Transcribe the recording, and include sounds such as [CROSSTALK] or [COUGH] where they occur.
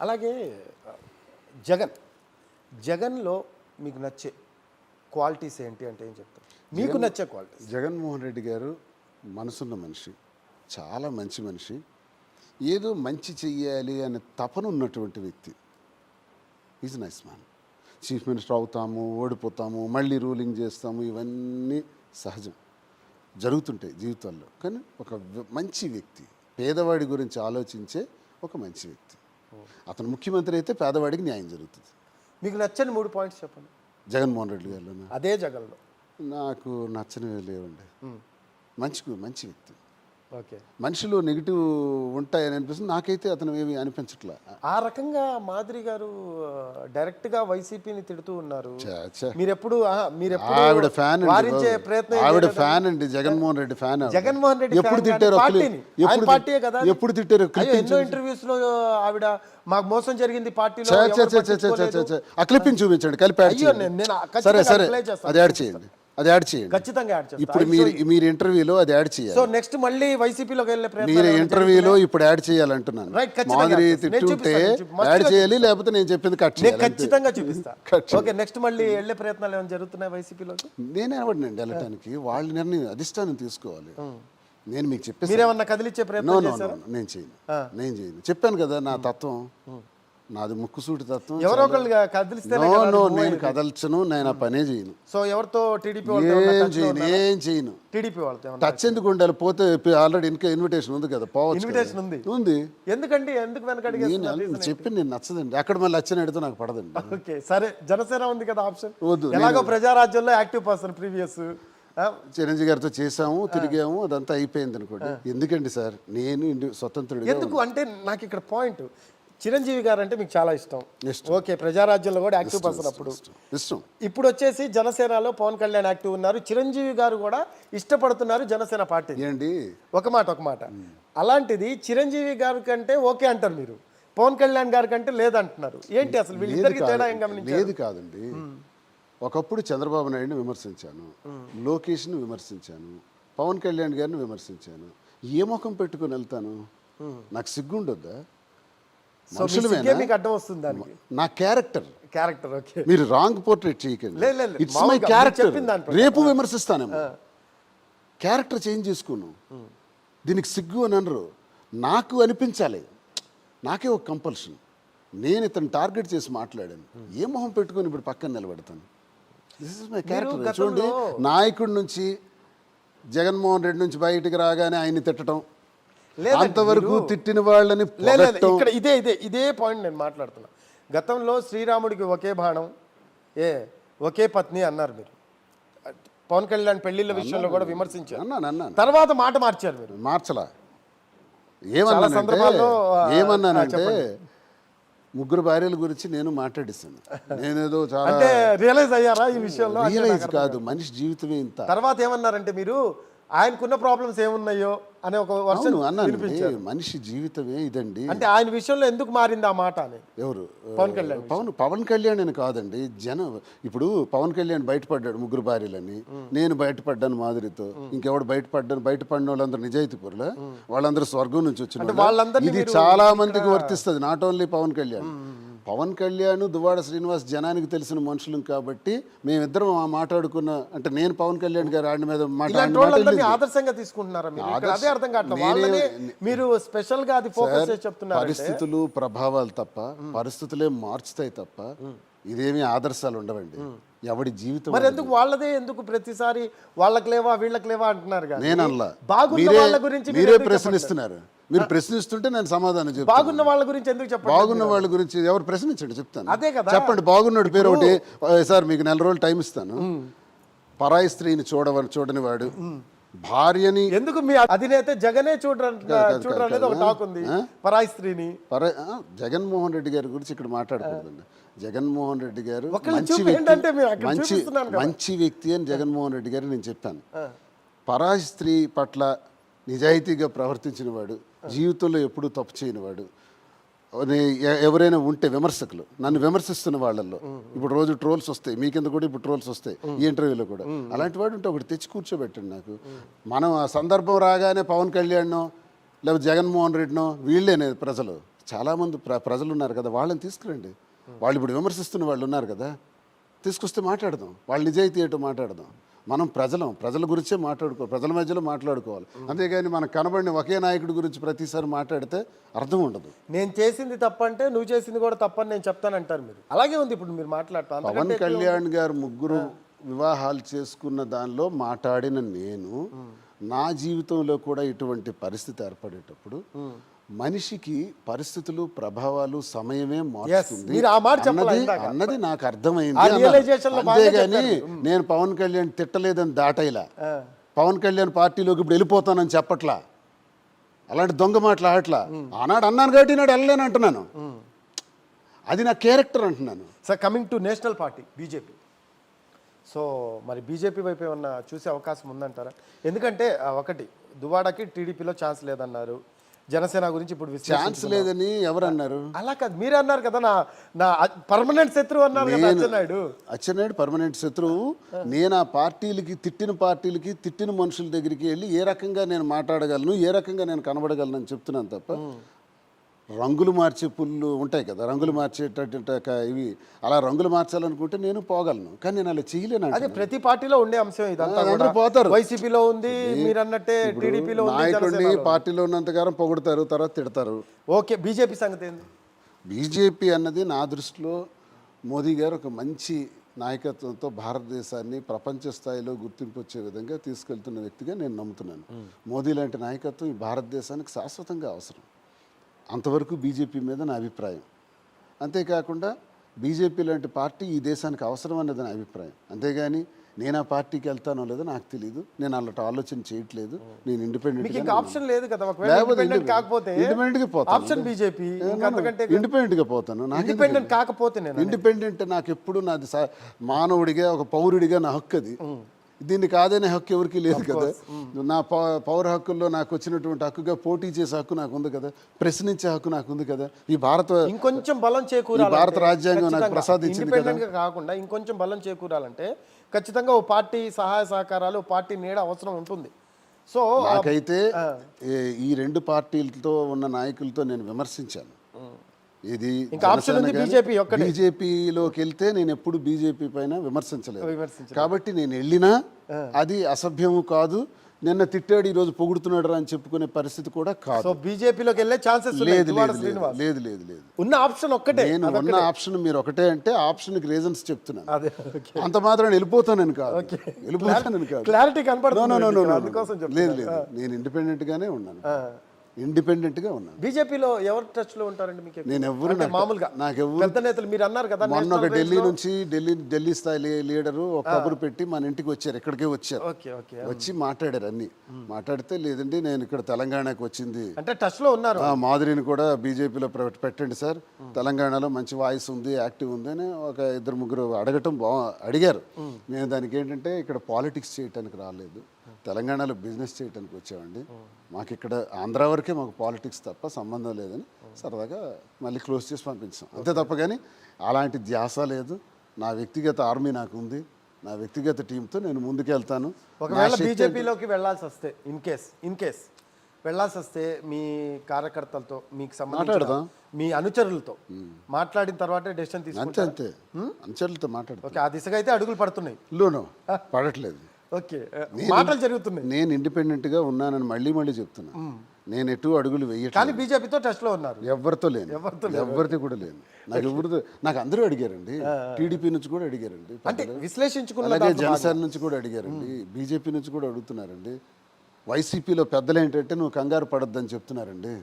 అలాగే జగన్. జగన్లో మీకు నచ్చే క్వాలిటీస్ ఏంటి అంటే ఏం చెప్తారు? మీకు నచ్చే క్వాలిటీస్. జగన్మోహన్ రెడ్డి గారు మనసున్న మనిషి చాలా మంచి మనిషి ఏదో మంచి చెయ్యాలి అనే తపన ఉన్నటువంటి వ్యక్తి. Is nice man chief minister అవుతాము ఓడిపోతాము మళ్ళీ రూలింగ్ చేస్తాము ఇవన్నీ సహజం. జరుగుతుంటాయి జీవితాల్లో. కానీ ఒక మంచి వ్యక్తి పేదవాడి గురించి ఆలోచించే ఒక మంచి వ్యక్తి. అతను ముఖ్యమంత్రి అయితే పేదవాడికి న్యాయం జరుగుతుంది. మీకు నచ్చని మూడు పాయింట్స్ చెప్పండి. జగన్మోహన్ రెడ్డి గారిలోనా? అదే జగన్లో. నాకు నచ్చనివి లేవండి. మంచి మంచి వ్యక్తి. మనిషిలో నెగిటివ్ ఉంటాయని అనిపిస్తుంది. నాకైతే అతను ఏమి అనిపించట్లే. ఆ రకంగా మాదిరి గారు డైరెక్ట్గా వైసీపీని తిడుతూ ఉన్నారు. మీరెప్పుడు ఆవిడ ఫ్యాన్ అండి వారించే. ప్రయత్నం ఆవిడ? ఫ్యాన్ అండి జగన్మోహన్ రెడ్డి ఫ్యాన్. జగన్మోహన్ రెడ్డి ఎప్పుడు తిట్టారు ఎప్పుడు పార్టీయే కదా. ఎప్పుడు తిట్టారు ఎన్నో ఇంటర్వ్యూస్లో ఆవిడ మాకు మోసం జరిగింది పార్టీలో క్లిప్పింగ్ చూపించండి. కలిపి సరే సరే. అది యాడ్ చేయండి. అది యాడ్ చేయండి. ఖచ్చితంగా యాడ్ చేస్తా. ఇప్పుడు మీరు మీరు ఇంటర్వ్యూలో అది యాడ్ చేయాలి. సో నెక్స్ట్ మళ్ళీ వైసీపీలోకి వెళ్ళే ప్రయత్నం మీరు ఇంటర్వ్యూలో ఇప్పుడు యాడ్ చేయాలంటున్నాను. మాదిరి తిట్టుంటే యాడ్ చేయాలి లేకపోతే నేను చెప్పింది కట్ చేయాలి. ఖచ్చితంగా చూపిస్తా. [LAUGHS] ఓకే నెక్స్ట్ మళ్ళీ వెళ్ళే ప్రయత్నాలు ఏమైనా జరుగుతున్నాయి వైసీపీలోకి నేనే ఎవడినండి వెళ్ళటానికి. వాళ్ళ నిర్ణయం అధిష్టానం తీసుకోవాలి. నేను మీకు చెప్పేసి మీరేమన్నా కదిలిచ్చే ప్రయత్నం నేను చేయను. నేను చేయను. చెప్పాను కదా నా తత్వం. నాది ముక్కుసూటి తత్వం ఎవరో ఒకళ్ళు కదిలిస్తేనే నో కదా నో move నేను. కదల్చను నేను ఆ పనే చేయను. సో ఎవరితో టీడీపీ ఏం చేయను ఏం చేయను. టీడీపీ వాళ్ళతో టచ్ ఎందుకు ఉండాలి? పోతే ఆల్రెడీ ఇంకా ఇన్విటేషన్ ఉంది కదా పోవచ్చు. ఇన్విటేషన్ ఉంది. ఉంది. ఎందుకండి? ఎందుకు అలా చెప్పి నేను నచ్చదండి. అక్కడ మళ్ళీ వచ్చిన అడిగితే నాకు పడదండి. ఓకే సరే. జనసేన ఉంది కదా ఆప్షన్. వద్దు, ఎలాగో ప్రజారాజ్యంలో యాక్టివ్ పర్సన్ ప్రీవియస్. చిరంజీవి గారితో చేసాము తిరిగాము అదంతా అయిపోయింది అనుకోండి. ఎందుకండి సార్? నేను స్వతంత్రుడిగా ఎందుకు? అంటే నాకు ఇక్కడ పాయింట్ చిరంజీవి గారు అంటే మీకు చాలా ఇష్టం. ఓకే ప్రజారాజ్యంలో కూడా యాక్టివ్ పర్సన్ అప్పుడు. ఇష్టం. ఇప్పుడు వచ్చేసి జనసేనలో పవన్ కళ్యాణ్ యాక్టివ్ ఉన్నారు. చిరంజీవి గారు కూడా ఇష్టపడుతున్నారు జనసేన పార్టీ. ఏంటి? ఒక మాట ఒక మాట. అలాంటిది చిరంజీవి గారి కంటే ఓకే అంటారు మీరు. పవన్ కళ్యాణ్ గారి కంటే లేదంటున్నారు. ఏంటి అసలు వీళ్ళిద్దరికి తేడా ఏం గమనించారు? లేదు కాదండి. ఒకప్పుడు చంద్రబాబు నాయుడిని విమర్శించాను. లోకేష్ని విమర్శించాను. పవన్ కళ్యాణ్ గారిని విమర్శించాను. ఏ ముఖం పెట్టుకుని వెళ్తాను? నాకు సిగ్గుండొద్దా? సో మీ సిగ్గే మనుషులమేనా మీకు అడ్డం వస్తుంది దానికి. నా క్యారెక్టర్. Character okay. మీరు రాంగ్ పోర్ట్రేట్ చేయకండి. It's my character. రేపు విమర్శిస్తానేమో. క్యారెక్టర్ చేంజ్ చేసుకున్నాను దీనికి సిగ్గు అని అనరు. నాకు అనిపించాలి. నాకే ఒక కంపల్షన్ నేను ఇతను టార్గెట్ చేసి మాట్లాడాను. ఏ మొహం పెట్టుకొని ఇప్పుడు పక్కన నిలబెడతాను? దిస్ ఇస్ మై క్యారెక్టర్ చూడండి నాయకుడి నుంచి జగన్మోహన్ రెడ్డి నుంచి బయటికి రాగానే ఆయన్ని తిట్టడం అంతవరకు తిట్టిన వాళ్ళని. ఇక్కడ ఇదే ఇదే ఇదే పాయింట్ నేను మాట్లాడుతున్నా. గతంలో శ్రీరాముడికి ఒకే బాణం ఏ ఒకే పత్ని అన్నారు మీరు. పవన్ కళ్యాణ్ పెళ్ళిళ్ళ విషయంలో కూడా విమర్శించారు. తర్వాత మాట మార్చారు మీరు. మార్చలా. చాలా ఏమన్నానంటే ఏమన్నానంటే ముగ్గురు భార్యల గురించి నేను మాట్లాడిస్తాను నేనేదో చాలా రియలైజ్ అయ్యారా ఈ విషయంలో? రియలైజ్ కాదు. మనిషి జీవితమే ఇంత. తర్వాత ఏమన్నారంటే మీరు ఆయనకున్న ప్రాబ్లమ్స్ ఏమున్నాయో అనే ఒక వర్షన్ అన్నాను. మనిషి జీవితమే ఇదండి. అంటే ఆయన విషయంలో ఎందుకు మారింది ఆ మాట అని? ఎవరు? పవన్ కళ్యాణ్ పవన్ పవన్ కళ్యాణ్ అని కాదండి జనం. ఇప్పుడు పవన్ కళ్యాణ్ బయటపడ్డాడు ముగ్గురు భార్యలని. నేను బయటపడ్డాను మాదిరితో ఇంకెవడు బయటపడ్డాను? బయటపడిన వాళ్ళందరూ నిజాయితీ పరుల వాళ్ళందరూ స్వర్గం నుంచి వచ్చిన ఇది చాలా మందికి వర్తిస్తుంది నాట్ ఓన్లీ పవన్ కళ్యాణ్. పవన్ కళ్యాణ్ దువ్వాడ శ్రీనివాస్ జనానికి తెలిసిన మనుషులం కాబట్టి మేమిద్దరం మాట్లాడుకున్న అంటే నేను పవన్ కళ్యాణ్ గారు ఆడిన మీద. ఆదర్శంగా తీసుకుంటున్నారా మీరు? ఇక్కడ అదే అర్థం కావట్లేదు మీరు స్పెషల్గా అది ఫోకస్ చేసి చెప్తున్నారు పరిస్థితులు ప్రభావాలు తప్ప పరిస్థితులే మార్చుతాయి తప్ప ఇదేమీ ఆదర్శాలు ఉండవండి. ఎవడి జీవితం మరి ఎందుకు వాళ్ళదే ఎందుకు ప్రతిసారి వాళ్ళకి లేవా వీళ్ళకి లేవా అంటున్నారు నేను బాగున్న మీరే వాళ్ళ గురించి మీరు ప్రశ్నిస్తున్నారు. మీరు ప్రశ్నిస్తుంటే నేను సమాధానం చెప్తాను. బాగున్న వాళ్ళ గురించి ఎందుకు చెప్పండి బాగున్న వాళ్ళ గురించి ఎవరు ప్రశ్నించండి చెప్తాను. అదే కదా. చెప్పండి బాగున్నాడు పేరు ఒకటి. "ఆ, సార్ మీకు నెల రోజులు టైం ఇస్తాను. పరాయి స్త్రీని చూడవ చూడని వాడు. భార్యని ఎందుకు మీ అధినేత జగనే అనేది ఒక టాక్ ఉంది. పరాయి స్త్రీని. పర జగన్మోహన్ రెడ్డి గారి గురించి ఇక్కడ మాట్లాడకూడదండి. జగన్మోహన్ రెడ్డి గారు మంచి వ్యక్తి. మంచి. మంచి వ్యక్తి అని జగన్మోహన్ రెడ్డి గారు నేను చెప్పాను పరాయి స్త్రీ పట్ల నిజాయితీగా ప్రవర్తించిన వాడు జీవితంలో ఎప్పుడూ తప్పు చేయని వాడు. ఎవరైనా ఉంటే విమర్శకులు నన్ను విమర్శిస్తున్న వాళ్ళల్లో. ఇప్పుడు రోజు ట్రోల్స్ వస్తాయి మీ కింద కూడా ఇప్పుడు ట్రోల్స్ వస్తాయి ఈ ఇంటర్వ్యూలో కూడా. అలాంటి వాడు ఉంటే ఒకటి తెచ్చి కూర్చోబెట్టండి నాకు. మనం ఆ సందర్భం రాగానే పవన్ కళ్యాణ్నో లేకపోతే జగన్మోహన్ రెడ్డినో వీళ్ళేనే ప్రజలు. చాలామంది ప్ర ప్రజలు ఉన్నారు కదా వాళ్ళని తీసుకురండి. వాళ్ళు ఇప్పుడు విమర్శిస్తున్న వాళ్ళు ఉన్నారు కదా తీసుకొస్తే మాట్లాడదాం. వాళ్ళ నిజాయితీ ఏంటో మాట్లాడదాం. మనం ప్రజలం ప్రజల గురించే మాట్లాడుకో ప్రజల మధ్యలో మాట్లాడుకోవాలి. అంతేగాని మనకు కనబడిన ఒకే నాయకుడి గురించి ప్రతిసారి మాట్లాడితే అర్థం ఉండదు. నేను చేసింది తప్పంటే నువ్వు చేసింది కూడా తప్పని నేను చెప్తానంటారు మీరు. అలాగే ఉంది ఇప్పుడు మీరు మాట్లాడతాను పవన్ కళ్యాణ్ గారు ముగ్గురు వివాహాలు చేసుకున్న దానిలో మాట్లాడిన నేను నా జీవితంలో కూడా ఇటువంటి పరిస్థితి ఏర్పడేటప్పుడు మనిషికి పరిస్థితులు ప్రభావాలు సమయమే మారుస్తుంది అన్నది నాకు అర్థమైంది అంతేగాని నేను పవన్ కళ్యాణ్ తిట్టలేదని దాటైలా. పవన్ కళ్యాణ్ పార్టీలోకి ఇప్పుడు వెళ్ళిపోతానని చెప్పట్లా. అలాంటి దొంగ మాటలు ఆడట్లా ఆనాడు అన్నాను కాబట్టి నాడు వెళ్ళలేను అంటున్నాను. అది నా క్యారెక్టర్ అంటున్నాను. Sir coming to national party BJP so మరి బీజేపీ వైపు ఏమన్నా చూసే అవకాశం ఉందంటారా? ఎందుకంటే ఒకటి దువాడకి టీడీపీలో ఛాన్స్ లేదన్నారు. జనసేన గురించి ఇప్పుడు ఛాన్స్ లేదని ఎవరు అన్నారు అలా కాదు మీరే అన్నారు కదా నా నా పర్మనెంట్ శత్రువు అన్నారు కదా అచ్చెన్నాయుడు. అచ్చెన్నాయుడు పర్మనెంట్ శత్రువు. నేను ఆ పార్టీలకి తిట్టిన పార్టీలకి తిట్టిన మనుషుల దగ్గరికి వెళ్ళి ఏ రకంగా నేను మాట్లాడగలను ఏ రకంగా నేను కనబడగలను అని చెప్తున్నాను తప్ప రంగులు మార్చే పుల్లు ఉంటాయి కదా రంగులు మార్చేటటువంటి ఇవి. అలా రంగులు మార్చాలనుకుంటే నేను పోగలను కానీ నేను అలా చేయలేను అదే ప్రతి పార్టీలో ఉండే అంశం ఇదంతా పోతారు. వైసీపీలో ఉంది మీరు అన్నట్టే టీడీపీలో నాయకుడిని. పార్టీలో ఉన్నంతకాలం పొగుడతారు తర్వాత తిడతారు. ఓకే బీజేపీ సంగతి ఏంది? బీజేపీ అన్నది నా దృష్టిలో మోదీ గారు ఒక మంచి నాయకత్వంతో భారతదేశాన్ని ప్రపంచ స్థాయిలో గుర్తింపు వచ్చే విధంగా తీసుకెళ్తున్న వ్యక్తిగా నేను నమ్ముతున్నాను. మోదీ లాంటి నాయకత్వం ఈ భారతదేశానికి శాశ్వతంగా అవసరం. అంతవరకు బీజేపీ మీద నా అభిప్రాయం. అంతేకాకుండా బీజేపీ లాంటి పార్టీ ఈ దేశానికి అవసరం అన్నది నా అభిప్రాయం. అంతేగాని నేను ఆ పార్టీకి వెళ్తానో లేదో నాకు తెలియదు నేను అలాంటి ఆలోచన చేయట్లేదు. నేను ఇండిపెండెంట్ ఆప్షన్ లేదు కదా. లేకపోతే ఇండిపెండెంట్ ఇండి- కాకపోతే ఇండిపెండెంట్గా పోతాను. Option BJP. అంతకంటే ఇండిపెండెంట్గా పోతాను. నాకు ఇండిపెండెంట్ కాకపోతే నేను ఇండిపెండెంట్ నాకు ఎప్పుడు నాది మానవుడిగా ఒక పౌరుడిగా నా హక్కు అది. దీన్ని కాదనే హక్కు ఎవరికి లేదు కదా. నా పౌ- పౌర హక్కుల్లో నాకు వచ్చినటువంటి హక్కుగా పోటీ చేసే హక్కు నాకు ఉంది కదా. ప్రశ్నించే హక్కు నాకు ఉంది కదా. ఈ భారత ఇంకొంచెం బలం చేకూరాలి భారత రాజ్యాంగం నాకు ప్రసాదించింది కాకుండా ఇంకొంచెం బలం చేకూరాలంటే ఖచ్చితంగా ఓ పార్టీ సహాయ సహకారాలు పార్టీ నీడ అవసరం ఉంటుంది. సో నాకైతే ఈ రెండు పార్టీలతో ఉన్న నాయకులతో నేను విమర్శించాను. ఇది ఇంకా option ఉంది BJP ఒక్కటే. బీజేపీలోకి వెళ్తే నేను ఎప్పుడు బీజేపీ పైన విమర్శించలేదు. కాబట్టి నేను వెళ్ళినా అది అసభ్యము కాదు. నిన్న తిట్టాడు ఈ రోజు పొగుడుతున్నాడు అని చెప్పుకునే పరిస్థితి కూడా కాదు. సో బీజేపీలోకి వెళ్ళే ఛాన్సెస్ లేదు లేదు లేదు లేదు ఉన్న ఆప్షన్ ఒక్కటే నేను ఉన్న ఆప్షన్ మీరు ఒకటే అంటే ఆప్షన్కి రీజన్స్ చెప్తున్నాను. అంత మాత్రం వెళ్ళిపోతానని కాదు. వెళ్ళిపోతానని కాదు. క్లారిటీ కనపడుతుంది లేదు లేదు. నేను ఇండిపెండెంట్ గానే ఉన్నాను. ఇండిపెండెంట్గా ఉన్నాను. బీజేపీలో ఎవరు టచ్లో ఉంటారండి మీకు? నేను ఎవరు మామూలుగా నాకెవ్వరు పెద్ద నేతలు మీరు అన్నారు కదా మొన్న ఒక ఢిల్లీ నుంచి ఢిల్లీ ఢిల్లీ స్థాయి లీడరు ఒక కబురు పెట్టి మన ఇంటికి వచ్చారు ఇక్కడికే వచ్చారు. వచ్చి మాట్లాడారు అన్ని. మాట్లాడితే లేదండి నేను ఇక్కడ తెలంగాణకు వచ్చింది. అంటే టచ్లో ఉన్నారు. ఆ, మాధురిని కూడా బీజేపీలో పెట్టండి సార్. తెలంగాణలో మంచి వాయిస్ ఉంది యాక్టివ్ ఉంది అని ఒక ఇద్దరు ముగ్గురు అడగటం బా అడిగారు. మేము దానికి ఏంటంటే ఇక్కడ పాలిటిక్స్ చేయటానికి రాలేదు. తెలంగాణలో బిజినెస్ చేయడానికి వచ్చామండి. మాకు ఇక్కడ ఆంధ్ర వరకే మాకు పాలిటిక్స్ తప్ప సంబంధం లేదని సరదాగా మళ్ళీ క్లోజ్ చేసి పంపించాం. అంతే తప్ప కానీ అలాంటి ధ్యాస లేదు. నా వ్యక్తిగత ఆర్మీ నాకు ఉంది నా వ్యక్తిగత టీంతో నేను ముందుకెళ్తాను. ఒకవేళ బీజేపీలోకి వెళ్ళాల్సి వస్తే ఇన్ కేస్ ఇన్ కేస్ వెళ్ళాల్సి వస్తే మీ కార్యకర్తలతో మీకు మాట్లాడదాం. మీ అనుచరులతో మాట్లాడిన తర్వాతే డెసిషన్ అంతే తీసుకుంటారు? అంతే. అంచెలతో మాట్లాడతాను ఓకే ఆ దిశగా అయితే అడుగులు పడుతున్నాయి. లోను పడట్లేదు. ఓకే. మాటలు జరుగుతున్నాయి. నేను ఇండిపెండెంట్గా ఉన్నానని మళ్ళీ మళ్ళీ చెప్తున్నా. నేను ఎటు అడుగులు కానీ బీజేపీతో టచ్లో ఉన్నారు. ఎవరితో లేను. ఎవరితో కూడా లేను. నాకు ఎవరితో నాకు అందరూ అడిగారండి. టీడీపీ నుంచి కూడా అడిగారండి. అంటే విశ్లేషించుకున్న అలాగే జనసేన నుంచి కూడా అడిగారండి. బీజేపీ నుంచి కూడా అడుగుతున్నారండి. వైసీపీలో పెద్దలు ఏంటంటే నువ్వు కంగారు పడొద్దని చెప్తున్నారండి.